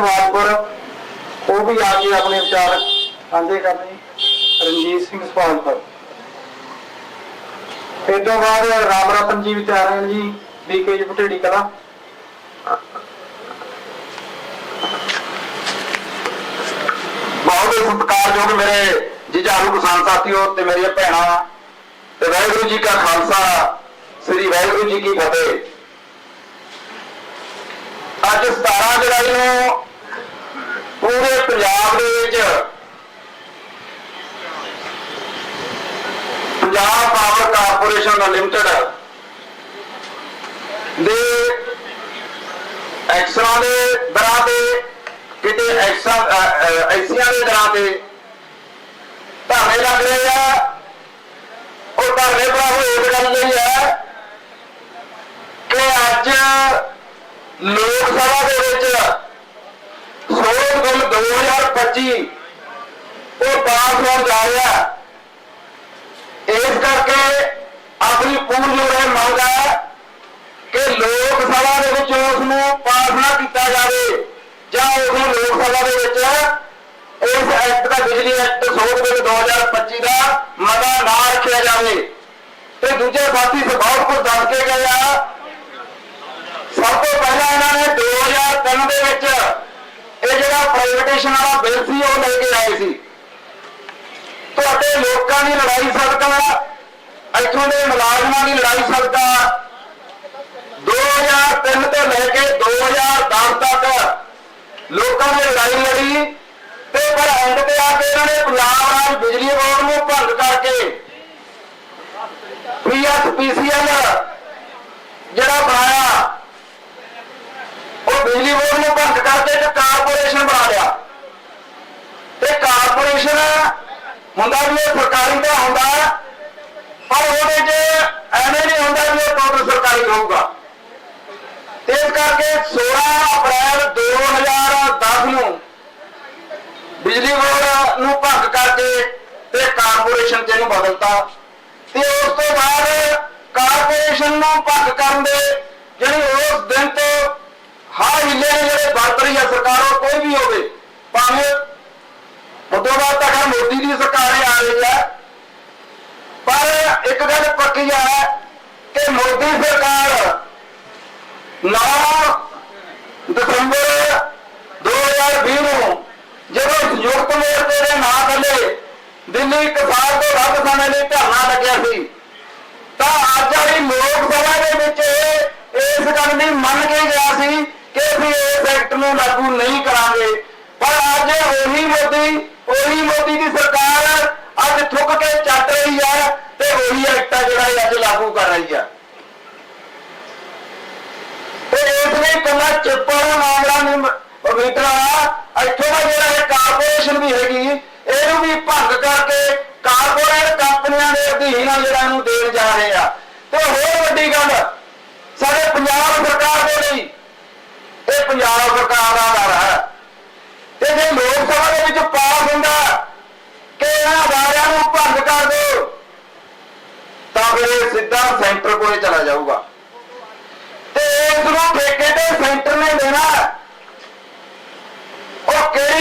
ਸਵਾਲਪੁਰ ਉਹ ਵੀ ਆ ਕੇ ਆਪਣੇ ਵਿਚਾਰ। ਸਾਂਝੇ ਕਰਨੇ। ਰਣਜੀਤ ਸਿੰਘ ਸਵਾਲਪੁਰ ਇਹ ਤੋਂ ਬਾਅਦ ਰਾਮ ਰਤਨ ਜੀ ਵੀ ਜੀ ਬੀਕੇ ਜੀ ਪਟੇੜੀ ਕਲਾ। ਬਹੁਤ ਸਤਿਕਾਰਯੋਗ ਮੇਰੇ ਜੀਜਾਰੂ ਕਿਸਾਨ ਸਾਥੀਓ ਤੇ ਮੇਰੀਆਂ ਭੈਣਾਂ ਤੇ ਵਾਹਿਗੁਰੂ ਜੀ ਕਾ ਖਾਲਸਾ, ਸ੍ਰੀ ਵਾਹਿਗੁਰੂ ਜੀ ਕੀ ਫਤਿਹ। ਅੱਜ 17 ਜੁਲਾਈ ਨੂੰ ਪੂਰੇ ਪੰਜਾਬ ਦੇ ਵਿੱਚ ਪੰਜਾਬ ਪਾਵਰ ਕਾਰਪੋਰੇਸ਼ਨ ਲਿਮਟਿਡ ਦੇ ਐਕਸਰਾਂ ਦੇ ਦਰਾਂ ਤੇ, ਕਿਤੇ ਐਕਸਾਂ ਐਸੀਆਂ ਦੇ ਦਰਾਂ ਤੇ ਧਰਨੇ ਲੱਗ ਰਹੇ ਆ। ਉਹ ਧਰਨੇ ਭਰਾਵੋ ਇਸ ਗੱਲ ਲਈ ਹੈ ਕਿ ਅੱਜ ਲੋਕ ਸਭਾ ਦੇ ਵਿੱਚ ਸੋਧ ਬਿੱਲ 2025 ਉਹ ਪਾਸ ਹੋਣ ਜਾ ਰਿਹਾ। ਇਸ ਕਰਕੇ ਆਪਣੀ ਪੂਰੀ ਇਹ ਮੰਗ ਹੈ ਕਿ ਲੋਕ ਸਭਾ ਦੇ ਵਿੱਚ ਉਸ ਨੂੰ ਪਾਸ ਨਾ ਕੀਤਾ ਜਾਵੇ ਜਾਂ ਉਸ ਨੂੰ ਲੋਕ ਸਭਾ ਦੇ ਵਿੱਚ ਇਸ ਐਕਟ ਦਾ, ਬਿਜਲੀ ਐਕਟ ਸੋਧ ਬਿੱਲ 2025 ਦਾ ਮਤਾ ਨਾ ਰੱਖਿਆ ਜਾਵੇ। ਤੇ ਦੂਜੇ ਸਾਥੀ ਸੇ ਬਹੁਤ ਕੁਝ ਦੱਸ ਕੇ ਗਏ ਆ। ਸਭ ਤੋਂ ਪਹਿਲਾਂ ਇਹਨਾਂ ਨੇ 2003 ਦੇ ਵਿੱਚ ਇਹ ਜਿਹੜਾ ਪ੍ਰਾਈਵੇਟੇਸ਼ਨ ਵਾਲਾ ਬਿੱਲ ਸੀ, ਉਹ ਲੈ ਕੇ ਆਏ ਸੀ। ਤੁਹਾਡੇ ਲੋਕਾਂ ਦੀ ਲੜਾਈ ਸਦਕਾ, ਇੱਥੋਂ ਦੇ ਮੁਲਾਜ਼ਮਾਂ ਦੀ ਲੜਾਈ ਸਦਕਾ। 2003 ਤੋਂ ਲੈ ਕੇ 2010 ਤੱਕ ਲੋਕਾਂ ਨੇ ਲੜਾਈ ਲੜੀ ਤੇ ਪਰ ਐਂਡ ਤੇ ਆ ਕੇ ਇਹਨਾਂ ਨੇ ਪੰਜਾਬ ਰਾਜ ਬਿਜਲੀ ਬੋਰਡ ਨੂੰ ਭੰਗ ਕਰਕੇ ਪੀਐਸਪੀਸੀਐਲ ਜਿਹੜਾ ਬਣਾਇਆ ਉਹ ਬਿਜਲੀ ਬੋਰਡ ਨੂੰ ਭੰਗ ਕਰਕੇ ਇੱਕ ਕਾਰਪੋਰੇਸ਼ਨ ਬਣਾ ਲਿਆ। ਤੇ ਕਾਰਪੋਰੇਸ਼ਨ ਹੁੰਦਾ ਵੀ ਇਹ ਸਰਕਾਰੀ ਦਾ ਹੁੰਦਾ, ਪਰ ਉਹਦੇ 'ਚ ਐਵੇਂ ਨਹੀਂ ਹੁੰਦਾ ਵੀ ਇਹ ਟੋਟਲ ਸਰਕਾਰੀ ਹੋਊਗਾ ਇਸ ਕਰਕੇ 16 ਅਪ੍ਰੈਲ 2010 ਨੂੰ ਬਿਜਲੀ ਬੋਰਡ ਨੂੰ ਭੰਗ ਕਰਕੇ ਤੇ ਕਾਰਪੋਰੇਸ਼ਨ ਤੇ ਇਹਨੂੰ ਬਦਲਤਾ। ਤੇ ਉਸ ਤੋਂ ਬਾਅਦ ਕਾਰਪੋਰੇਸ਼ਨ ਨੂੰ ਭੰਗ ਕਰਨ ਦੇ ਜਿਹੜੀ ਉਸ ਦਿਨ ਤੋਂ ਹਰ ਹਿੱਲੇ ਨੇ ਜਿਹੜੇ ਵਰਤ ਰਹੀ ਹੈ ਸਰਕਾਰ ਉਹ ਕੋਈ ਵੀ ਹੋਵੇ। ਭਾਵੇਂ ਉਦੋਂ ਬਾਅਦ ਤੱਕ ਆਹ ਮੋਦੀ ਦੀ ਸਰਕਾਰ ਹੀ ਆ ਰਹੀ ਹੈ। ਪਰ ਇੱਕ ਗੱਲ ਪੱਕੀ ਹੈ ਕਿ ਮੋਦੀ ਸਰਕਾਰ 9 ਦਸੰਬਰ 2020 ਨੂੰ ਜਦੋਂ ਸੰਯੁਕਤ ਮੋਰਚੇ ਦੇ ਨਾਂ ਥੱਲੇ ਦਿੱਲੀ ਕਿਸਾਨ ਤੋਂ ਵੱਧ ਸਮੇਂ ਲਈ ਧਰਨਾ ਲੱਗਿਆ ਸੀ ਤਾਂ ਅੱਜ ਵਾਲੀ ਲੋਕ ਸਭਾ ਦੇ ਵਿੱਚ ਇਹ ਇਸ ਗੱਲ ਦੀ ਮੰਨ ਕੇ ਗਿਆ ਸੀ ਕਿ ਅਸੀਂ ਇਸ ਐਕਟ ਨੂੰ ਲਾਗੂ ਨਹੀਂ ਕਰਾਂਗੇ ਪਰ ਅੱਜ ਉਹੀ ਮੋਦੀ ਉਹੀ ਮੋਦੀ ਦੀ ਸਰਕਾਰ ਅੱਜ ਥੁੱਕ ਕੇ ਚੱਟ ਰਹੀ ਹੈ ਤੇ ਉਹੀ ਐਕਟ ਆ ਜਿਹੜਾ ਇਹ ਅੱਜ ਲਾਗੂ ਕਰ ਰਹੀ ਹੈ ਤੇ ਇਸ ਲਈ ਕੱਲਾ ਚਿੱਪਾਂ ਦਾ ਮਾਮਲਾ ਨਹੀਂ ਪਵਿੱਤਰਾ ਇੱਥੋਂ ਦਾ ਜਿਹੜਾ ਇਹ ਕਾਰਪੋਰੇਸ਼ਨ ਵੀ ਹੈਗੀ ਇਹਨੂੰ ਵੀ ਭੰਗ ਕਰਕੇ ਕਾਰਪੋਰੇਟ ਕੰਪਨੀਆਂ ਦੇ ਅਧੀਨ ਆ ਜਿਹੜਾ ਇਹਨੂੰ ਦੇਣ ਜਾ ਰਹੇ ਆ ਤੇ ਹੋਰ ਵੱਡੀ ਗੱਲ ਸਾਡੇ ਪੰਜਾਬ ਸਰਕਾਰ ਦੇ ਲਈ ਇਹ ਪੰਜਾਬ ਸਰਕਾਰ ਦਾ ਦਰ ਹੈ ਤੇ ਜੇ ਲੋਕ ਸਭਾ ਦੇ ਵਿੱਚ ਪਾਸ ਹੁੰਦਾ ਕਿ ਇਹਨਾਂ ਅਦਾਰਿਆਂ ਨੂੰ ਭੰਗ ਕਰ ਦਿਓ ਤਾਂ ਫਿਰ ਇਹ ਸਿੱਧਾ ਸੈਂਟਰ ਕੋਲੇ ਚਲਾ ਜਾਊਗਾ ਤੇ ਇਸ ਨੂੰ ਠੇਕੇ ਤੇ ਸੈਂਟਰ ਨੇ ਦੇਣਾ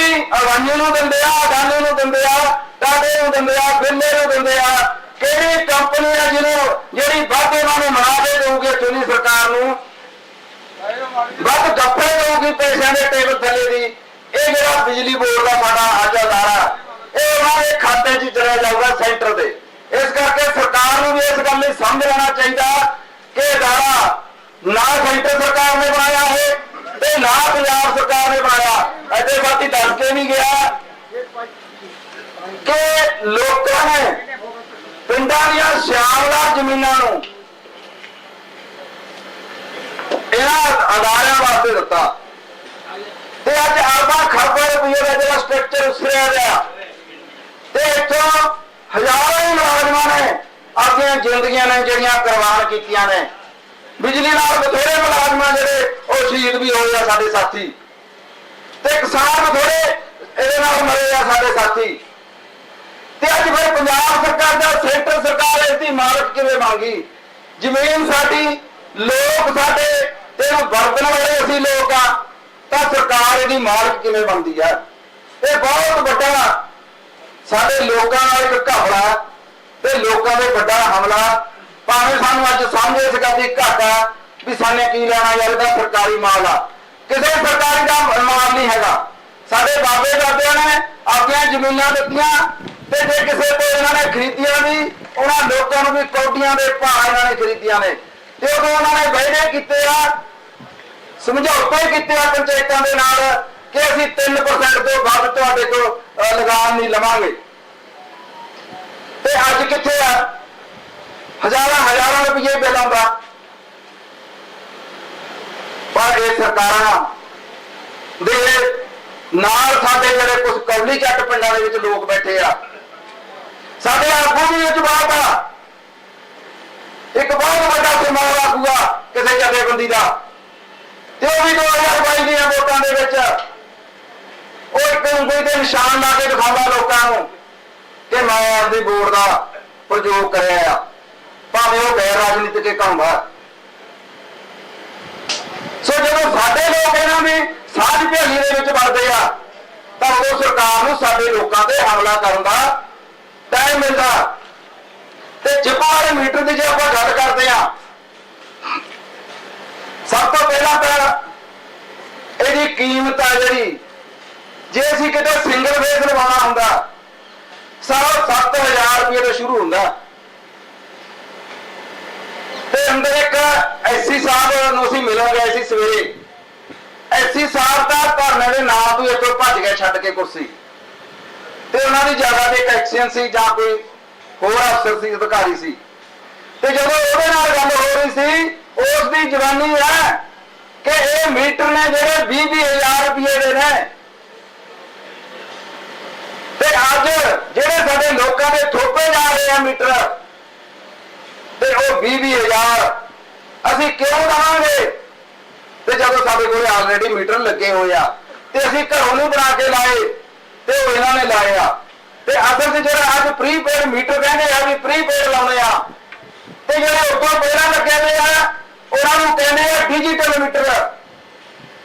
ਉਹ ਕਿਹੜੀ ਨੂੰ ਦਿੰਦੇ ਆ ਅਡਾਨੀ ਨੂੰ ਦਿੰਦੇ ਆ ਟਾਟੇ ਨੂੰ ਦਿੰਦੇ ਆ, ਬਿੱਲੇ ਨੂੰ ਦਿੰਦੇ ਆ। ਕਿਹੜੀ ਕੰਪਨੀ ਆ ਜਿਹਨੂੰ, ਜਿਹੜੀ ਵੱਧ ਉਹਨਾਂ ਨੂੰ ਮੁਨਾਫੇ ਦੇਊਗੀ ਚੁਣੀ ਸਰਕਾਰ ਨੂੰ? ਵੱਧ ਗੱਫੇ ਦੇਊਗੀ ਪੈਸਿਆਂ ਦੇ ਟੇਬਲ ਥੱਲੇ ਦੀ। ਇਹ ਜਿਹੜਾ ਬਿਜਲੀ ਬੋਰਡ ਦਾ ਸਾਡਾ ਅੱਜ ਅਦਾਰਾ, ਇਹ ਉਹਨਾਂ ਦੇ ਖਾਤੇ 'ਚ ਚਲਿਆ ਜਾਊਗਾ ਸੈਂਟਰ ਦੇ ਇਸ ਕਰਕੇ ਸਰਕਾਰ ਨੂੰ ਵੀ ਇਸ ਗੱਲ ਲਈ ਸਮਝ ਲੈਣਾ ਚਾਹੀਦਾ ਕਿ ਅਦਾਰਾ, ਨਾ ਸੈਂਟਰ ਸਰਕਾਰ ਨੇ ਬਣਾਇਆ ਹੈ ਤੇ ਨਾ ਪੰਜਾਬ ਸਰਕਾਰ ਨੇ ਬਣਾਇਆ। ਐਡੇ ਬਾਤੀ ਦੱਸ ਕੇ ਨਹੀਂ ਗਿਆ। ਕਿ ਲੋਕਾਂ ਨੇ ਪਿੰਡਾਂ ਦੀਆਂ ਸਿਆਮਲਾ ਜ਼ਮੀਨਾਂ ਨੂੰ ਇਹਨਾਂ ਅਦਾਰਿਆਂ ਵਾਸਤੇ ਦਿੱਤਾ। ਤੇ ਅੱਜ ਅਰਬਾਂ ਖਰਬਾਂ ਰੁਪਏ ਦਾ ਜਿਹੜਾ ਸਟਰਕਚਰ ਉਸਰਿਆ ਗਿਆ ਤੇ ਇੱਥੋਂ ਹਜ਼ਾਰਾਂ ਹੀ ਮੁਲਾਜ਼ਮਾਂ ਨੇ ਆਪਣੀਆਂ ਜ਼ਿੰਦਗੀਆਂ ਨੇ ਜਿਹੜੀਆਂ ਕੁਰਬਾਨ ਕੀਤੀਆਂ ਨੇ। ਬਿਜਲੀ ਨਾਲ ਬਥੇਰੇ ਮੁਲਾਜ਼ਮਾਂ ਜਿਹੜੇ ਉਹ ਸ਼ਹੀਦ ਵੀ ਹੋਏ ਆ ਸਾਡੇ ਸਾਥੀ। ਤੇ ਕਿਸਾਨ ਬਥੇਰੇ ਇਹਦੇ ਨਾਲ ਮਰੇ ਆ ਸਾਡੇ ਸਾਥੀ। ਤੇ ਅੱਜ ਫਿਰ ਪੰਜਾਬ ਸਰਕਾਰ ਦਾ ਸੈਂਟਰ ਸਰਕਾਰ ਇਸ ਦੀ ਮਾਲਕ ਕਿਵੇਂ ਮੰਗੀ? ਜ਼ਮੀਨ ਸਾਡੀ, ਲੋਕ ਸਾਡੇ, ਤੇ ਇਹਨੂੰ ਵਰਤਣ ਵਾਲੇ ਅਸੀਂ ਲੋਕ ਆ, ਤਾਂ ਸਰਕਾਰ ਇਹਦੀ ਮਾਲਕ ਕਿਵੇਂ ਬਣਦੀ ਆ? ਇਹ ਬਹੁਤ ਵੱਡਾ ਸਾਡੇ ਲੋਕਾਂ ਨਾਲ ਇੱਕ ਘਬਰਾ ਤੇ ਲੋਕਾਂ ਦੇ ਵੱਡਾ ਹਮਲਾ ਭਾਵੇਂ ਸਾਨੂੰ ਅੱਜ ਸਮਝ ਇਸ ਗੱਲ ਦੀ ਘਾਟ ਆ ਵੀ ਸਾਨੇ ਕੀ ਲੈਣਾ ਯਾਰ ਇਹਦਾ ਸਰਕਾਰੀ ਮਾਲ ਆ। ਕਿਸੇ ਸਰਕਾਰੀ ਦਾ ਮਾਲ ਨਹੀਂ ਹੈਗਾ। ਸਾਡੇ ਬਾਬੇ ਦਾਦਿਆਂ ਨੇ ਆਪਣੀਆਂ ਜ਼ਮੀਨਾਂ ਦਿੱਤੀਆਂ ਤੇ ਜੇ ਕਿਸੇ ਤੋਂ ਇਹਨਾਂ ਨੇ ਖਰੀਦੀਆਂ ਵੀ ਉਹਨਾਂ ਲੋਕਾਂ ਨੂੰ ਵੀ ਕੌਡੀਆਂ ਦੇ ਭਾਅ ਇਹਨਾਂ ਨੇ ਖਰੀਦੀਆਂ ਨੇ। ਤੇ ਉਦੋਂ ਉਹਨਾਂ ਨੇ ਵਾਅਦੇ ਕੀਤੇ ਆ ਸਮਝੌਤੇ ਕੀਤੇ ਆ ਪੰਚਾਇਤਾਂ ਦੇ ਨਾਲ ਕਿ ਅਸੀਂ 3% ਤੋਂ ਵੱਧ ਤੁਹਾਡੇ ਕੋਲ ਅਹ, ਲਗਾਨ ਨਹੀਂ ਲਵਾਂਗੇ। ਤੇ ਅੱਜ ਕਿੱਥੇ ਆ? ਹਜ਼ਾਰਾਂ ਹਜ਼ਾਰਾਂ ਰੁਪਏ ਬਿੱਲ ਆਉਂਦਾ ਪਰ ਇਹ ਸਰਕਾਰਾਂ ਦੇ ਨਾਲ ਸਾਡੇ ਜਿਹੜੇ ਕੁਝ ਕੌਲੀ ਚੱਟ ਪਿੰਡਾਂ ਦੇ ਵਿੱਚ ਲੋਕ ਬੈਠੇ ਆ। ਸਾਡੇ ਆਗੂ ਵੀ ਇਹ ਜਵਾਬ ਆ। ਇੱਕ ਬਹੁਤ ਵੱਡਾ ਸਮਾਂ ਆਗੂਆ ਕਿਸੇ ਜਥੇਬੰਦੀ ਦਾ। ਤੇ ਉਹ ਵੀ 2022 ਦੀਆਂ ਵੋਟਾਂ ਦੇ ਵਿੱਚ। ਉਹ ਇੱਕ ਉਂਗਲੀ ਤੇ ਨਿਸ਼ਾਨ ਲਾ ਕੇ ਦਿਖਾਉਂਦਾ ਲੋਕਾਂ ਨੂੰ ਕਿ ਮੈਂ ਆਪਦੀ ਵੋਟ ਦਾ ਪ੍ਰਯੋਗ ਕਰਿਆ ਆ। ਭਾਵੇਂ ਉਹ ਗੈਰ ਰਾਜਨੀਤਿਕ ਕੰਮ ਆ ਸੋ ਜਦੋਂ ਸਾਡੇ ਲੋਕ ਇਹਨਾਂ ਦੀ ਸਾਂਝ ਭੇਲੀ ਦੇ ਵਿੱਚ ਵੜਦੇ ਆ, ਤਾਂ ਉਦੋਂ ਸਰਕਾਰ ਨੂੰ ਸਾਡੇ ਲੋਕਾਂ ਤੇ ਹਮਲਾ ਕਰਨ ਦਾ ਟਾਈਮ ਮਿਲਦਾ। ਤੇ ਚਿੱਪਾ ਵਾਲੇ ਮੀਟਰ ਦੀ ਜੇ ਆਪਾਂ ਗੱਲ ਕਰਦੇ ਆ, ਸਭ ਤੋਂ ਪਹਿਲਾਂ ਤਾਂ ਇਹਦੀ ਕੀਮਤ ਆ ਜਿਹੜੀ, ਜੇ ਅਸੀਂ ਕਿਤੇ ਸਿੰਗਲ ਫੇਸ ਲਵਾਉਣਾ ਹੁੰਦਾ, ਸਾਰਾ 7000 ਰੁਪਏ ਤੋਂ ਸ਼ੁਰੂ ਹੁੰਦਾ। ਤੇ ਅੰਦਰ ਇੱਕ ਐਸੀ ਸਾਹਿਬ ਨੂੰ ਅਸੀਂ ਮਿਲਣ ਗਏ ਸੀ ਸਵੇਰੇ। ਐਸੀ ਸਾਹਿਬ ਦਾ ਧਰਨੇ ਦੇ ਨਾਂ ਤੋਂ ਇੱਥੋਂ ਭੱਜ ਗਏ ਛੱਡ ਕੇ ਕੁਰਸੀ। ਤੇ ਉਹਨਾਂ ਦੀ ਜਗ੍ਹਾ ਤੇ ਇੱਕ ਐਕਸ਼ਨ ਸੀ ਜਾਂ ਕੋਈ ਹੋਰ ਅਫਸਰ ਸੀ, ਅਧਿਕਾਰੀ ਸੀ। ਤੇ ਜਦੋਂ ਉਹਦੇ ਨਾਲ ਗੱਲ ਹੋ ਰਹੀ ਸੀ, ਉਸ ਦੀ ਜਵਾਨੀ ਹੈ ਕਿ ਇਹ ਮੀਟਰ ਨੇ ਜਿਹੜੇ 20 ਹਜ਼ਾਰ ਰੁਪਏ ਦੇ ਨੇ। ਤੇ ਅੱਜ ਜਿਹੜੇ ਸਾਡੇ ਲੋਕਾਂ ਦੇ ਥੋਪੇ ਜਾ ਰਹੇ ਆ ਮੀਟਰ ਤੇ ਉਹ 20 ਹਜ਼ਾਰ। ਅਸੀਂ ਕਿਉਂ ਦਵਾਂਗੇ? ਤੇ ਜਦੋਂ ਸਾਡੇ ਕੋਲ ਆਲਰੇਡੀ ਮੀਟਰ ਲੱਗੇ ਹੋਏ ਆ, ਤੇ ਅਸੀਂ ਘਰੋਂ ਨੂੰ ਬਣਾ ਕੇ ਲਾਏ, ਤੇ ਉਹ ਇਹਨਾਂ ਨੇ ਲਾਏ ਆ। ਤੇ ਅਸਲ 'ਚ ਜਿਹੜਾ ਅੱਜ ਪ੍ਰੀਪੇਡ ਮੀਟਰ ਕਹਿੰਦੇ ਆ ਵੀ ਪ੍ਰੀਪੇਡ ਲਾਉਣੇ ਆ, ਤੇ ਜਿਹੜੇ ਉੱਪਰ ਪਹਿਲਾਂ ਲੱਗੇ ਹੋਏ ਆ, ਉਹਨਾਂ ਨੂੰ ਕਹਿੰਦੇ ਆ ਡਿਜੀਟਲ ਮੀਟਰ।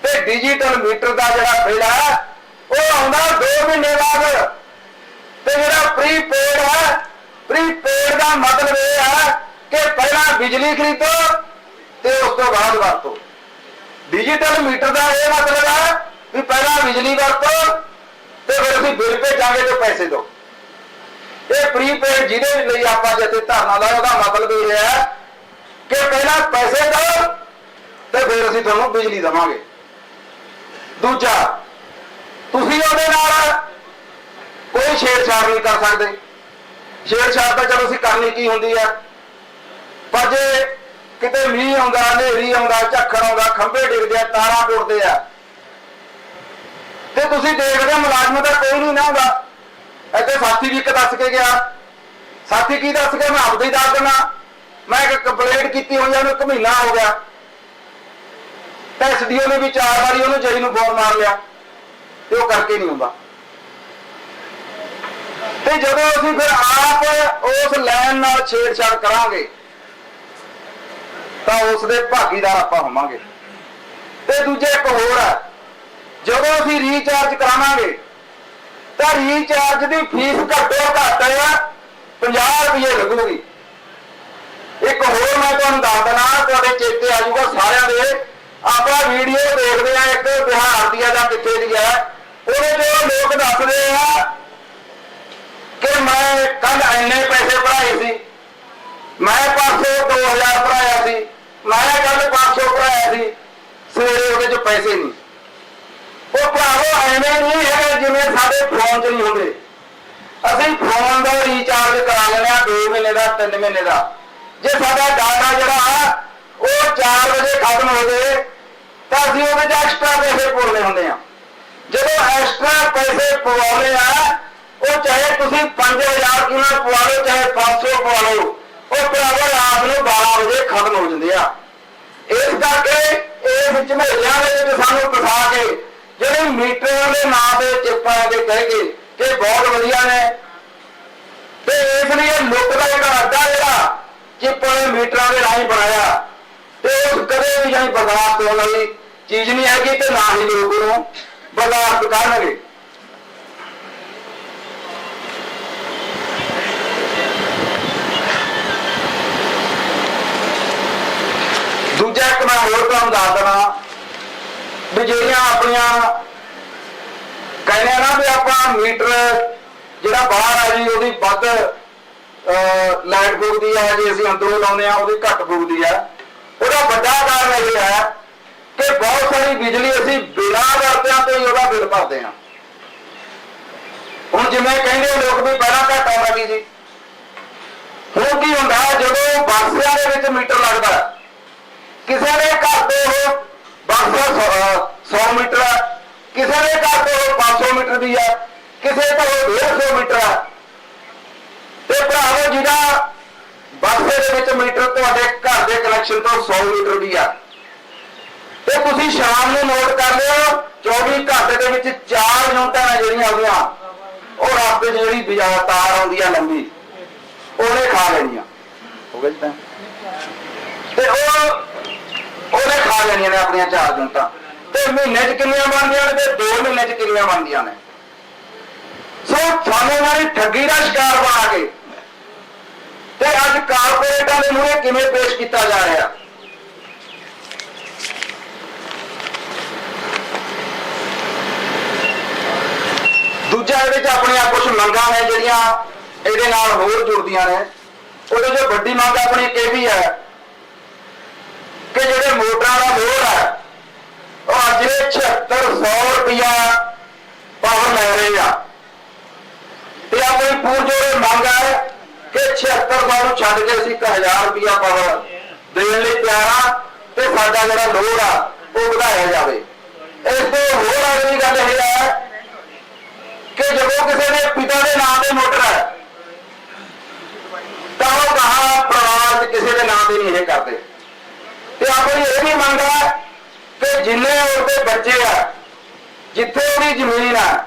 ਤੇ ਡਿਜੀਟਲ ਮੀਟਰ ਦਾ ਜਿਹੜਾ ਬਿੱਲ ਆ ਉਹ ਆਉਂਦਾ 2 ਮਹੀਨੇ ਬਾਅਦ ਤੇ ਜਿਹੜਾ ਪ੍ਰੀਪੇਡ ਹੈ ਪ੍ਰੀਪੇਡ ਦਾ ਮਤਲਬ ਇਹ ਹੈ ਕਿ ਪਹਿਲਾਂ ਬਿਜਲੀ ਖਰੀਦੋ ਤੇ ਉਸ ਤੋਂ ਬਾਅਦ ਵਰਤੋ। ਡਿਜੀਟਲ ਮੀਟਰ ਦਾ ਇਹ ਮਤਲਬ ਹੈ ਵੀ ਪਹਿਲਾਂ ਬਿਜਲੀ ਵਰਤੋ ਤੇ ਫਿਰ ਅਸੀਂ ਬਿੱਲ ਭੇਜਾਂਗੇ ਤੇ ਪੈਸੇ ਦਿਓ। ਇਹ ਪ੍ਰੀਪੇਡ ਜਿਹਦੇ ਲਈ ਆਪਾਂ ਜਿੱਥੇ ਧਰਨਾ ਲਾਇਆ, ਉਹਦਾ ਮਤਲਬ ਇਹ ਹੈ ਕਿ ਪਹਿਲਾਂ ਪੈਸੇ ਦਿਓ ਤੇ ਫਿਰ ਅਸੀਂ ਤੁਹਾਨੂੰ ਬਿਜਲੀ ਦੇਵਾਂਗੇ। ਦੂਜਾ, ਤੁਸੀਂ ਉਹਦੇ ਨਾਲ ਕੋਈ ਛੇੜਛਾੜ ਨਹੀਂ ਕਰ ਸਕਦੇ। ਛੇੜਛਾੜ ਤਾਂ ਚਲੋ ਅਸੀਂ ਕਰਨੀ ਕੀ ਹੁੰਦੀ ਹੈ? ਪਰ ਜੇ ਕਿਤੇ ਮੀਂਹ ਆਉਂਦਾ, ਹਨੇਰੀ ਆਉਂਦਾ, ਝੱਖੜ ਆਉਂਦਾ, ਖੰਭੇ ਡਿੱਗਦੇ ਆ, ਤਾਰਾਂ ਟੁੱਟਦੇ ਆ, ਤੇ ਤੁਸੀਂ ਦੇਖਦੇ ਹੋ ਮੁਲਾਜ਼ਮ ਦਾ ਕੋਈ ਨਹੀਂ ਨਾ ਹੁੰਦਾ ਇੱਥੇ ਸਾਥੀ ਵੀ ਇੱਕ ਦੱਸ ਕੇ ਗਿਆ। ਸਾਥੀ ਕੀ ਦੱਸ ਗਿਆ? ਮੈਂ ਆਪਦੇ ਹੀ ਦੱਸ ਦਿੰਦਾ। ਮੈਂ ਇੱਕ ਕੰਪਲੇਂਟ ਕੀਤੀ ਹੋਈ ਆ, ਉਹਨੂੰ ਇੱਕ ਮਹੀਨਾ ਹੋ ਗਿਆ। ਤਾਂ ਐਸਡੀਓ ਨੇ ਵੀ ਚਾਰ ਵਾਰੀ ਉਹਨੂੰ ਜਈ ਨੂੰ ਫੋਨ ਮਾਰ ਲਿਆ। ਤੇ ਉਹ ਕਰਕੇ ਨਹੀਂ ਹੁੰਦਾ ਤੇ ਜਦੋਂ ਅਸੀਂ ਫਿਰ ਆਪ ਉਸ ਲਾਈਨ ਨਾਲ ਛੇੜਛਾੜ ਕਰਾਂਗੇ ਤਾਂ ਉਸ ਦੇ ਭਾਗੀਦਾਰ ਆਪਾਂ ਹੋਵਾਂਗੇ। ਤੇ ਦੂਜੇ ਇੱਕ ਹੋਰ ਹੈ ਜਦੋਂ ਅਸੀਂ ਰੀਚਾਰਜ ਕਰਾਵਾਂਗੇ, ਤਾਂ ਰੀਚਾਰਜ ਦੀ ਫੀਸ ਘੱਟੋ ਘੱਟ 50 ਰੁਪਏ ਲੱਗੂਗੀ। ਇੱਕ ਹੋਰ ਮੈਂ ਤੁਹਾਨੂੰ ਦੱਸ ਦੇਣਾ ਤੁਹਾਡੇ ਚੇਤੇ ਆ ਜਾਊਗਾ ਸਾਰਿਆਂ ਦੇ, ਆਪਾਂ ਵੀਡੀਓ ਦੇਖਦੇ ਆ ਇੱਕ ਬਿਹਾਰ ਦੀ ਆ ਜਾਂ ਕਿੱਥੇ ਦੀ ਆ, ਉਹਦੇ ਜੋ ਲੋਕ ਦੱਸਦੇ ਆ ਕਿ ਮੈਂ ਕੱਲ ਇੰਨੇ ਪੈਸੇ ਭਰਾਏ ਸੀ, ਮੈਂ ਪਰਸੋਂ 2000 ਭਰਾਇਆ ਸੀ। ਮੈਂ ਕੱਲ 500 ਭਰਾਇਆ ਸੀ, ਸਵੇਰੇ ਉਹਦੇ ਚ ਪੈਸੇ ਨਹੀਂ। ਉਹ ਭਰਾਵੋ, ਐਵੇਂ ਨਹੀਂ ਹੈਗਾ ਜਿਵੇਂ ਸਾਡੇ ਫੋਨ 'ਚ ਨਹੀਂ ਹੁੰਦੇ। ਅਸੀਂ ਫੋਨ ਦਾ ਰੀਚਾਰਜ ਕਰਾ ਲੈਂਦੇ ਆ 2 ਮਹੀਨੇ ਦਾ 3 ਮਹੀਨੇ ਦਾ। ਜੇ ਸਾਡਾ ਡਾਟਾ ਜਿਹੜਾ ਉਹ 4 ਵਜੇ ਖਤਮ ਹੋ ਜਾਏ, ਤਾਂ ਅਸੀਂ ਉਹਦੇ 'ਚ ਐਕਸਟਰਾ ਪੈਸੇ ਪਾਉਣੇ ਹੁੰਦੇ ਆ ਜਦੋਂ ਐਕਸਟਰਾ ਪੈਸੇ ਪਵਾਉਣੇ ਆ, ਉਹ ਚਾਹੇ ਤੁਸੀਂ 5000 ਕਿਉਂ ਨਾ ਪਵਾ ਲਓ, ਚਾਹੇ 500 ਪਵਾ ਲਓ, ਉਹ ਭਰਾਵੋ, ਰਾਤ ਨੂੰ 12 ਵਜੇ ਖਤਮ ਹੋ ਜਾਂਦੇ ਇਸ ਝਮੇਲਿਆਂ ਦੇ ਵਿੱਚ ਸਾਨੂੰ ਫਸਾ ਕੇ, ਜਿਹੜੇ ਮੀਟਰਾਂ ਦੇ ਨਾਂ ਤੇ ਚਿੱਪਾਂ ਦੇ ਕਹਿ ਕੇ ਕਿ ਬਹੁਤ ਵਧੀਆ ਨੇ। ਤੇ ਇਸ ਲਈ ਇਹ ਲੁੱਕ ਦਾ ਜਿਹੜਾ ਅੱਡਾ ਜਿਹੜਾ ਚਿੱਪ ਵਾਲੇ ਮੀਟਰਾਂ ਦੇ ਰਾਹੀਂ ਬਣਾਇਆ। ਤੇ ਉਹ ਕਦੇ ਵੀ ਜਾਈ ਬਰਦਾਸ਼ਤ ਹੋਣ ਵਾਲੀ ਚੀਜ਼ ਨਹੀਂ ਹੈਗੀ ਤੇ ਨਾ ਹੀ ਲੋਕ ਉਹਨੂੰ ਬਰਦਾਸ਼ਤ ਕਰਨਗੇ। ਦੂਜਾ ਇੱਕ ਮੈਂ ਹੋਰ ਤੁਹਾਨੂੰ ਦੱਸ ਦਣਾ ਜਿਹੜੀਆਂ ਆਪਣੀਆਂ ਕਹਿੰਦੇ ਨਾ ਵੀ ਆਪਾਂ ਮੀਟਰ ਜਿਹੜਾ ਬਾਹਰ ਆ ਜੀ, ਉਹਦੀ ਵੱਧ ਲਾਈਟ ਫੂਕਦੀ ਆ, ਜੇ ਅਸੀਂ ਅੰਦਰੋਂ ਲਾਉਂਦੇ ਆ, ਉਹਦੀ ਘੱਟ ਫੂਕਦੀ ਆ। ਉਹਦਾ ਵੱਡਾ ਕਾਰਨ ਇਹ ਹੈ ਕਿ ਬਹੁਤ ਸਾਰੀ ਬਿਜਲੀ ਅਸੀਂ ਬਿਨਾਂ ਵਰਤਿਆਂ ਤੋਂ ਹੀ ਉਹਦਾ ਬਿੱਲ ਭਰਦੇ ਆ। ਹੁਣ ਜਿਵੇਂ ਕਹਿੰਦੇ ਲੋਕ ਵੀ ਪਹਿਲਾਂ ਘੱਟ ਆਉਂਦਾ ਸੀ ਜੀ। ਹੁਣ ਕੀ ਹੁੰਦਾ, ਜਦੋਂ ਬਾਕਸਿਆਂ ਦੇ ਵਿੱਚ ਮੀਟਰ ਲੱਗਦਾ, ਕਿਸੇ ਦੇ ਘਰ ਦੇ ਉਹ ਬਕਸਾ 100 ਮੀਟਰ ਹੈ ਕਿਸੇ ਦੇ ਘਰ ਤੇ ਉਹ 500 ਮੀਟਰ ਦੀ ਹੈ ਕਿਸੇ ਤੇ 150 ਮੀਟਰ ਹੈ ਤੇ ਭਰਾਵੋ, ਜਿਹਦਾ ਬਕਸੇ ਦੇ ਵਿੱਚ ਮੀਟਰ ਤੁਹਾਡੇ ਘਰ ਦੇ ਕਨੈਕਸ਼ਨ ਤੋਂ 100 ਮੀਟਰ ਦੀ ਆ। ਤੇ ਤੁਸੀਂ ਸ਼ਾਮ ਨੂੰ ਨੋਟ ਕਰ ਲਿਓ 24 ਘੰਟੇ ਦੇ ਵਿੱਚ ਚਾਰ ਯੂਨਿਟਾਂ ਨੇ ਜਿਹੜੀਆਂ ਆਉਂਦੀਆਂ, ਉਹ ਰਸਤੇ 'ਚ ਜਿਹੜੀ ਬਾਜ਼ਾਰ ਤਾਰ ਆਉਂਦੀ ਆ ਲੰਬੀ, ਉਹਨੇ ਖਾ ਲੈਣੀਆਂ। ਹੋ ਗਿਆ ਜੀ ਤਾਂ? ਤੇ ਉਹ, ਉਹਨੇ ਖਾ ਲੈਣੀਆਂ ਨੇ ਆਪਣੀਆਂ ਚਾਰ ਯੂਨਿਟਾਂ ਤੇ ਮਹੀਨੇ 'ਚ ਕਿੰਨੀਆਂ ਬਣਦੀਆਂ ਨੇ ਤੇ 2 ਮਹੀਨੇ 'ਚ ਕਿੰਨੀਆਂ ਬਣਦੀਆਂ ਨੇ? ਸੋ ਸਾਨੂੰ ਵਾਲੀ ਠੱਗੀ ਦਾ ਸ਼ਿਕਾਰ ਬਣਾ ਕੇ। ਤੇ ਅੱਜ ਕਾਰਪੋਰੇਟਾਂ ਦੇ ਮੂਹਰੇ ਕਿਵੇਂ ਪੇਸ਼ ਕੀਤਾ ਜਾ ਰਿਹਾ? ਦੂਜਾ ਇਹਦੇ 'ਚ ਆਪਣੀਆਂ ਕੁਝ ਮੰਗਾਂ ਨੇ ਜਿਹੜੀਆਂ ਇਹਦੇ ਨਾਲ ਹੋਰ ਜੁੜਦੀਆਂ ਨੇ। ਉਹਦੇ 'ਚ ਵੱਡੀ ਮੰਗ ਆਪਣੀ ਇਹ ਵੀ ਹੈ ਕਿ ਜਿਹੜੇ ਮੋਟਰਾਂ ਦਾ ਲੋਡ ਹੈ ਉਹ ਅੱਜ ਦੇ 7600 ਰੁਪਇਆ ਪਾਵਰ ਲੈ ਰਹੇ ਆ। ਤੇ ਆਪਣੀ ਪੂਰਜੋੜੇ ਮੰਗ ਹੈ ਕਿ 7600 ਨੂੰ ਛੱਡ ਕੇ ਅਸੀਂ 1000 ਰੁਪਇਆ ਪਾਵਰ ਦੇਣ ਲਈ ਤਿਆਰ ਆ ਤੇ ਸਾਡਾ ਜਿਹੜਾ ਲੋੜ ਆ, ਉਹ ਵਧਾਇਆ ਜਾਵੇ। ਇਸ ਤੋਂ ਹੋਰ ਅਗਲੀ ਗੱਲ ਇਹ ਹੈ ਕਿ ਜਦੋਂ ਕਿਸੇ ਦੇ ਪਿਤਾ ਦੇ ਨਾਮ ਤੇ ਮੋਟਰ ਹੈ, ਤਾਂ ਉਹ ਕਹਾ, ਪਰਿਵਾਰ ਕਿਸੇ ਦੇ ਨਾਮ ਤੇ ਨਹੀਂ ਇਹ ਕਰਦੇ। ਤੇ ਆਪਣੀ ਇਹ ਵੀ ਮੰਗ ਹੈ ਕਿ ਜਿੰਨੇ ਉਹਦੇ ਬੱਚੇ ਆ, ਜਿੱਥੇ ਉਹਦੀ ਜ਼ਮੀਨ ਆ,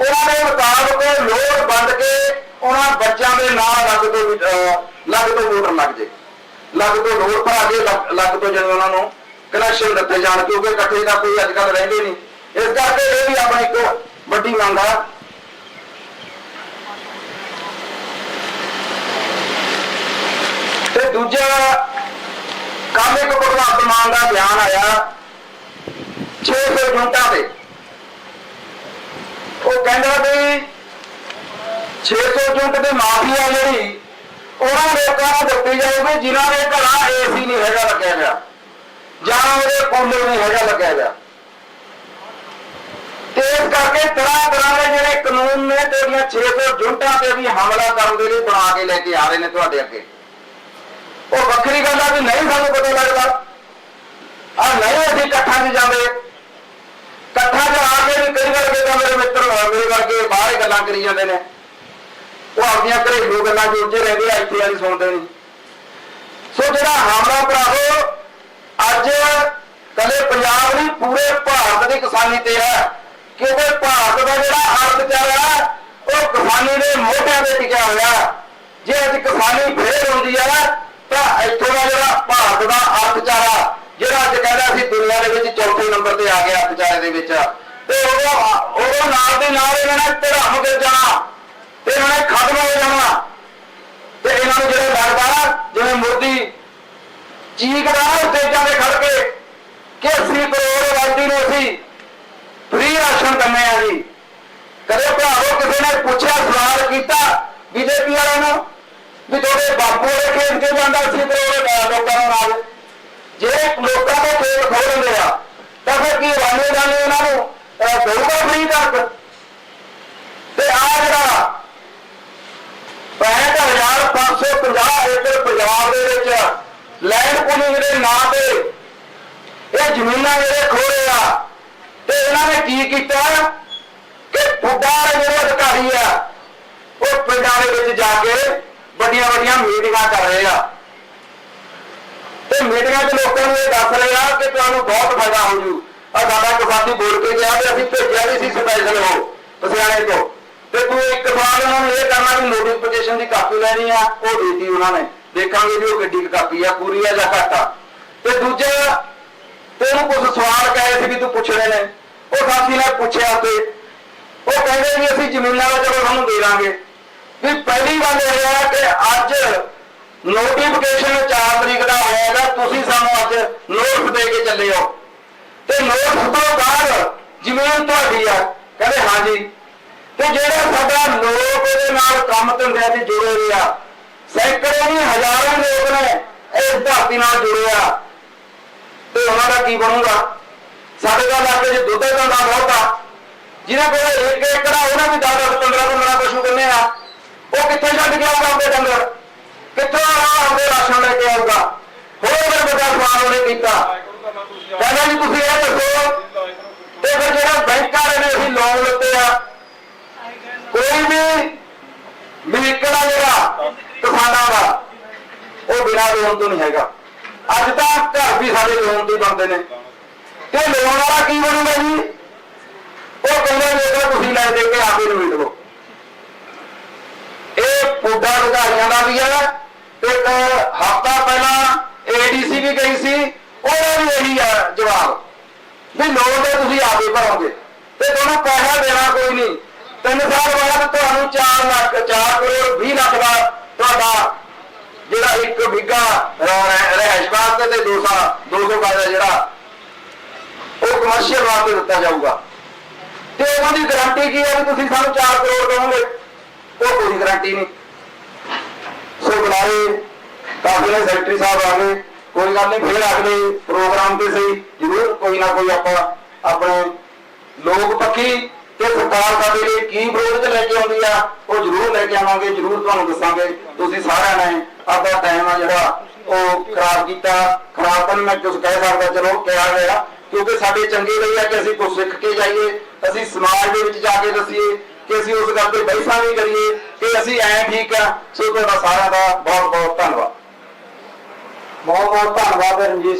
ਉਹਨਾਂ ਦੇ ਮੁਤਾਬਕ ਲੋੜ ਬੰਦ ਕੇ ਉਹਨਾਂ ਬੱਚਿਆਂ ਦੇ ਨਾਂ ਲੱਗ ਤੋਂ ਲੱਗ ਤੋਂ ਵੋਟਰ ਲੱਗ ਜੇ। ਲੱਗ ਤੋਂ ਲੋੜ ਭਰਾ ਕੇ ਲੱਗ- ਤੋਂ ਜਦੋਂ ਉਹਨਾਂ ਨੂੰ ਕਨੈਕਸ਼ਨ ਦਿੱਤੇ ਜਾਣ, ਕਿਉਂਕਿ ਇਕੱਠੇ ਦਾ ਕੋਈ ਅੱਜ ਕੱਲ ਰਹਿੰਦੇ ਨਹੀਂ। ਇਸ ਕਰਕੇ ਇਹ ਵੀ ਆਪਣੀ ਇੱਕ ਵੱਡੀ ਮੰਗ ਆ। ਤੇ ਦੂਜਾ ਕੱਲ ਇੱਕ ਭਗਵੰਤ ਮਾਨ ਦਾ ਬਿਆਨ ਆਇਆ। 600 ਯੂਨਿਟਾਂ ਤੇ ਉਹ ਕਹਿੰਦਾ ਵੀ 600 ਯੂਨਿਟ ਦੀ ਮਾਫੀ ਆ ਜਿਹੜੀ, ਉਹਨਾਂ ਲੋਕਾਂ ਨੂੰ ਦਿੱਤੀ ਜਾਊਗੀ ਜਿਨ੍ਹਾਂ ਦੇ ਘਰਾਂ ਏਸੀ ਨਹੀਂ ਹੈਗਾ ਲੱਗਿਆ ਗਿਆ ਜਾਂ ਉਹਦੇ ਕੂਲਰ ਨਹੀਂ ਹੈਗਾ ਲੱਗਿਆ ਗਿਆ ਤੇ ਇਸ ਕਰਕੇ ਤਰ੍ਹਾਂ ਤਰ੍ਹਾਂ ਦੇ ਜਿਹੜੇ ਕਾਨੂੰਨ ਨੇ ਤੇ ਉਹਦੀਆਂ 600 ਯੂਨਿਟਾਂ ਤੇ ਵੀ ਹਮਲਾ ਕਰਨ ਦੇ ਲਈ ਬਣਾ ਕੇ ਲੈ ਕੇ ਆ ਰਹੇ ਨੇ ਤੁਹਾਡੇ ਅੱਗੇ। ਉਹ ਵੱਖਰੀ ਗੱਲ ਆ ਵੀ ਨਹੀਂ ਸਾਨੂੰ ਪਤਾ ਲੱਗਦਾ। ਆ ਨਹੀਂ ਅਸੀਂ ਇਕੱਠਾਂ 'ਚ ਜਾਂਦੇ। ਇਕੱਠਾਂ 'ਚ ਆ ਕੇ ਵੀ ਕਈ ਵਾਰ ਕਿਤਾ ਮੇਰੇ ਮਿੱਤਰ ਮੇਰੇ ਵਰਗੇ ਬਾਹਰ ਗੱਲਾਂ ਕਰੀ ਜਾਂਦੇ ਨੇ। ਉਹ ਆਪਣੀਆਂ ਘਰੇਲੂ ਗੱਲਾਂ ਜੁੜਦੇ ਰਹਿੰਦੇ ਆ, ਇੱਥੇ ਵਾਲੀ ਸੁਣਦੇ ਨਹੀਂ। ਸੋ ਜਿਹੜਾ ਹਮਲਾ ਭਰਾਵੋ, ਅੱਜ ਕੱਲੇ ਪੰਜਾਬ ਨਹੀਂ, ਪੂਰੇ ਭਾਰਤ ਦੀ ਕਿਸਾਨੀ ਤੇ ਹੈ। ਕਿਉਂਕਿ ਭਾਰਤ ਦਾ ਜਿਹੜਾ ਅਰਥਚਾਰਾ ਉਹ ਕਿਸਾਨੀ ਦੇ ਮੋਢਿਆਂ ਤੇ ਟਿਕਿਆ ਹੋਇਆ। ਜੇ ਅੱਜ ਕਿਸਾਨੀ ਫੇਰ ਹੁੰਦੀ ਹੈ, ਤਾਂ ਇੱਥੋਂ ਦਾ ਜਿਹੜਾ ਭਾਰਤ ਦਾ ਅਰਥਚਾਰਾ ਜਿਹੜਾ ਅੱਜ ਕਹਿੰਦਾ ਅਸੀਂ ਦੁਨੀਆ ਦੇ ਵਿੱਚ ਚੌਥੇ ਨੰਬਰ ਤੇ ਆ ਗਿਆ ਅਰਥਚਾਰੇ ਦੇ ਵਿੱਚ, ਤੇ ਉਹ ਉਹ ਨਾਲ ਦੇ ਨਾਲ ਇਹਨਾਂ ਨੇ ਧਰਮ ਗਿਰ ਜਾਣਾ, ਤੇ ਇਹਨਾਂ ਨੇ ਖਤਮ ਹੋ ਜਾਣਾ। ਤੇ ਇਹਨਾਂ ਨੂੰ ਜਿਹੜੇ ਲੱਗਦਾ, ਜਿਵੇਂ ਮੋਦੀ ਚੀਕਦਾ ਸਟੇਜਾਂ ਤੇ ਖੜ ਕੇ ਕਿ 80 ਕਰੋੜ ਵਾਦੀ ਨੂੰ ਅਸੀਂ ਫ੍ਰੀ ਰਾਸ਼ਨ ਦਿੰਦੇ ਆ ਜੀ। ਕਦੇ ਭਰਾਵੋ ਕਿਸੇ ਨੇ ਪੁੱਛਿਆ, ਸਵਾਲ ਕੀਤਾ ਬੀਜੇਪੀ ਵਾਲਿਆਂ ਨੂੰ ਵੀ ਤੁਹਾਡੇ ਬਾਪੂ ਦੇ ਖੇਤ ਕੇ ਜਾਂਦਾ 80 ਕਰੋੜ ਲੋਕਾਂ ਨੂੰ ਨਾਲ? ਜੇ ਲੋਕਾਂ ਦੇ ਖੇਤ ਖੋਲ ਦਿੰਦੇ ਆ ਤਾਂ ਫਿਰ ਕੀ ਰਾਣੇ ਰਾਣੇ ਉਹਨਾਂ ਨੂੰ ਅਹ, ਦਊਗਾ ਫ੍ਰੀ ਤੱਕ ਤੇ ਆ ਜਿਹੜਾ 65550 ਏਕੜ ਪੰਜਾਬ ਦੇ ਵਿੱਚ ਲੈਂਡ ਪੁਲਿੰਗ ਦੇ ਨਾਂ ਤੇ ਇਹ ਜ਼ਮੀਨਾਂ ਜਿਹੜੇ ਖੋਰੇ ਆ ਤੇ ਇਹਨਾਂ ਨੇ ਕੀ ਕੀਤਾ ਕਿ ਫੁੱਡਾ ਜਿਹੜੇ ਅਧਿਕਾਰੀ ਆ ਉਹ ਪਿੰਡਾਂ ਦੇ ਵਿੱਚ ਜਾ ਕੇ ਵੱਡੀਆਂ ਵੱਡੀਆਂ ਮੀਟਿੰਗਾਂ ਕਰ ਰਹੇ ਆ। ਮੀਟਿੰਗਾਂ 'ਚ ਲੋਕਾਂ ਨੂੰ ਇਹ ਦੱਸ ਰਹੇ ਆ ਕਿ ਤੁਹਾਨੂੰ ਬਹੁਤ ਫਾਇਦਾ ਹੋ ਜੂ। ਆ ਸਾਡਾ ਕਿਸਾਨੀ ਬੋਲ ਕੇ ਗਿਆ ਤੇ ਅਸੀਂ ਭੇਜਿਆ ਵੀ ਸੀ ਸਪੈਸ਼ਲ ਉਹ ਪਸਿਆਣੇ ਤੋਂ। ਤੇ ਤੂੰ ਇੱਕ ਸਵਾਲ ਉਹਨਾਂ ਨੂੰ ਇਹ ਕਰਨਾ ਵੀ ਨੋਟੀਫਿਕੇਸ਼ਨ ਦੀ ਕਾਪੀ ਲੈਣੀ ਆ, ਉਹ ਦਿੱਤੀ ਉਹਨਾਂ ਨੇ। ਦੇਖਾਂਗੇ ਵੀ ਉਹ ਕਿੱਡੀ ਕੁ ਕਾਪੀ ਆ, ਪੂਰੀ ਆ ਜਾਂ ਘੱਟ ਆ। ਤੇ ਦੂਜਾ ਤੇ ਉਹਨੂੰ ਕੁਝ ਸਵਾਲ ਕਹੇ ਸੀ ਵੀ ਤੂੰ ਪੁੱਛਣੇ ਨੇ। ਉਹ ਸਾਥੀ ਨੇ ਪੁੱਛਿਆ ਤੇ ਉਹ ਕਹਿੰਦੇ ਵੀ ਅਸੀਂ ਜ਼ਮੀਨਾਂ ਦਾ ਚਲੋ ਤੁਹਾਨੂੰ ਦੇ ਦਾਂਗੇ। ਵੀ ਪਹਿਲੀ ਗੱਲ ਇਹ ਹੈ ਕਿ ਅੱਜ ਨੋਟੀਫਿਕੇਸ਼ਨ 4 ਤਰੀਕ ਦਾ ਹੋਏਗਾ ਤੁਸੀਂ ਸਾਨੂੰ ਅੱਜ ਨੋਟਿਸ ਦੇ ਕੇ ਚੱਲੇ ਹੋ। ਤੇ ਨੋਟਿਸ ਤੋਂ ਬਾਅਦ ਜ਼ਮੀਨ ਤੁਹਾਡੀ ਆ। ਕਹਿੰਦੇ, ਹਾਂਜੀ। ਤੇ ਜਿਹੜਾ ਸਾਡਾ ਲੋਕ ਇਹਦੇ ਨਾਲ ਕੰਮ ਧੰਦਿਆਂ ਚ ਜੁੜੇ ਹੋਏ ਆ। ਸੈਂਕੜੇ ਨਹੀਂ, ਹਜ਼ਾਰਾਂ ਲੋਕ ਨੇ ਇਸ ਧਰਤੀ ਨਾਲ ਜੁੜੇ ਆ। ਤੇ ਉਹਨਾਂ ਦਾ ਕੀ ਬਣੂਗਾ? ਸਾਡੇ ਦਾ ਇਲਾਕੇ 'ਚ ਦੁੱਧ ਦਾ ਧੰਦਾ ਬਹੁਤ ਆ। ਜਿਹਨਾਂ ਕੋਲ ਇੱਕ ਏਕੜ ਆ, ਉਹਨਾਂ ਵੀ 10 10 15 15 ਪਸ਼ੂ ਕਿੰਨੇ ਆ। ਉਹ ਕਿੱਥੇ ਛੱਡ ਕੇ ਆਊਗਾ ਆਪਣੇ ਡੰਗਰ? ਆਪਦੇ ਲੈ ਕੇ ਆਊਗਾ ਹੋਰ ਬੜਾ ਵੱਡਾ ਸਵਾਲ ਉਹਨੇ ਕੀਤਾ, ਕਹਿੰਦਾ ਜੀ, ਤੁਸੀਂ ਇਹ ਦੱਸੋ ਤੇ ਫਿਰ ਜਿਹੜਾ ਬੈਂਕ ਵਾਲੇ ਨੇ ਅਸੀਂ ਲੋਨ ਲਿੱਤੇ ਆ, ਕੋਈ ਵੀ ਵਹੀਕਲ ਜਿਹੜਾ ਕਿਸਾਨਾਂ ਦਾ, ਉਹ ਬਿਨਾਂ ਲੋਨ ਤੋਂ ਨਹੀਂ ਹੈਗਾ। ਅੱਜ ਤਾਂ ਘਰ ਵੀ ਸਾਡੇ ਲੋਨ ਤੇ ਬਣਦੇ ਨੇ। ਤੇ ਲੋਨ ਵਾਲਾ ਕੀ ਬਣੂਗਾ ਜੀ? ਉਹ ਕਹਿੰਦੇ ਜੇਕਰ ਤੁਸੀਂ ਲੈ ਦੇ ਕੇ ਆਪੇ ਨੂੰ ਮਿਲ ਲਓ ਇਹ ਪੁੱਡਾ ਅਧਿਕਾਰੀਆਂ ਦਾ ਵੀ ਹੈ ਇੱਕ ਹਫਤਾ ਪਹਿਲਾਂ ਏਡੀਸੀ ਵੀ ਗਈ ਸੀ, ਉਹਦਾ ਵੀ ਇਹੀ ਆ ਜਵਾਬ। ਵੀ ਲੋਨ ਤੇ ਤੁਸੀਂ ਆਪੇ ਭਰੋਗੇ। ਤੇ ਤੁਹਾਨੂੰ ਪੈਸਾ ਦੇਣਾ ਕੋਈ ਨਹੀਂ। ਤਿੰਨ ਸਾਲ ਬਾਅਦ ਤੁਹਾਨੂੰ 4 ਲੱਖ 4 ਕਰੋੜ 20 ਲੱਖ ਦਾ ਤੁਹਾਡਾ ਜਿਹੜਾ ਇੱਕ ਬਿੱਗਾ ਰਹਿਸ਼ ਵਾਸਤੇ ਤੇ 200 200 ਦਾ ਜਿਹੜਾ ਉਹ ਕਮਰਸ਼ੀਅਲ ਵਾਸਤੇ ਦਿੱਤਾ ਜਾਊਗਾ। ਤੇ ਉਹਨਾਂ ਦੀ ਗਾਰੰਟੀ ਕੀ ਹੈ ਵੀ ਤੁਸੀਂ ਸਾਨੂੰ 4 ਕਰੋੜ ਦੇਵੋਗੇ? ਉਹ ਕੋਈ ਗਾਰੰਟੀ ਨਹੀਂ। ਸੋ ਬੁਲਾਏ ਕਾਫੀ ਸੈਕਟਰੀ ਸਾਹਿਬ ਆ ਗਏ। ਕੋਈ ਗੱਲ ਨਹੀਂ, ਫੇਰ ਅਗਲੇ ਪ੍ਰੋਗਰਾਮ ਤੇ ਸਹੀ। ਜ਼ਰੂਰ ਕੋਈ ਨਾ ਕੋਈ ਆਪਾਂ ਆਪਣੇ ਲੋਕ ਪੱਖੀ ਤੇ ਸਰਕਾਰ ਸਾਡੇ ਲਈ ਕੀ ਵਿਰੋਧ ਲੈ ਕੇ ਆਉਂਦੀ ਆ, ਉਹ ਜ਼ਰੂਰ ਲੈ ਕੇ ਆਵਾਂਗੇ, ਜ਼ਰੂਰ ਤੁਹਾਨੂੰ ਦੱਸਾਂਗੇ। ਤੁਸੀਂ ਸਾਰਿਆਂ ਨੇ ਆਪਦਾ ਟਾਈਮ ਆ ਜਿਹੜਾ ਉਹ ਖਰਾਬ ਕੀਤਾ। ਖਰਾਬ ਤਾਂ ਮੈਂ ਕੁਝ ਕਹਿ ਸਕਦਾ, ਚਲੋ ਕਿਹਾ ਗਿਆ। ਕਿਉਂਕਿ ਸਾਡੇ ਚੰਗੇ ਲਈ ਆ ਕਿ ਅਸੀਂ ਕੁਝ ਸਿੱਖ ਕੇ ਜਾਈਏ। ਅਸੀਂ ਸਮਾਜ ਦੇ ਵਿੱਚ ਜਾ ਕੇ ਦੱਸੀਏ। ਕਿ ਅਸੀਂ ਉਸ ਗੱਲ ਤੇ ਬਹਿਸਾਂ ਵੀ ਕਰੀਏ ਕਿ ਅਸੀਂ ਐ ਠੀਕ ਆ। ਸੋ ਤੁਹਾਡਾ ਸਾਰਿਆਂ ਦਾ ਬਹੁਤ ਬਹੁਤ ਧੰਨਵਾਦ। ਬਹੁਤ ਬਹੁਤ ਧੰਨਵਾਦ ਰਣਜੀਤ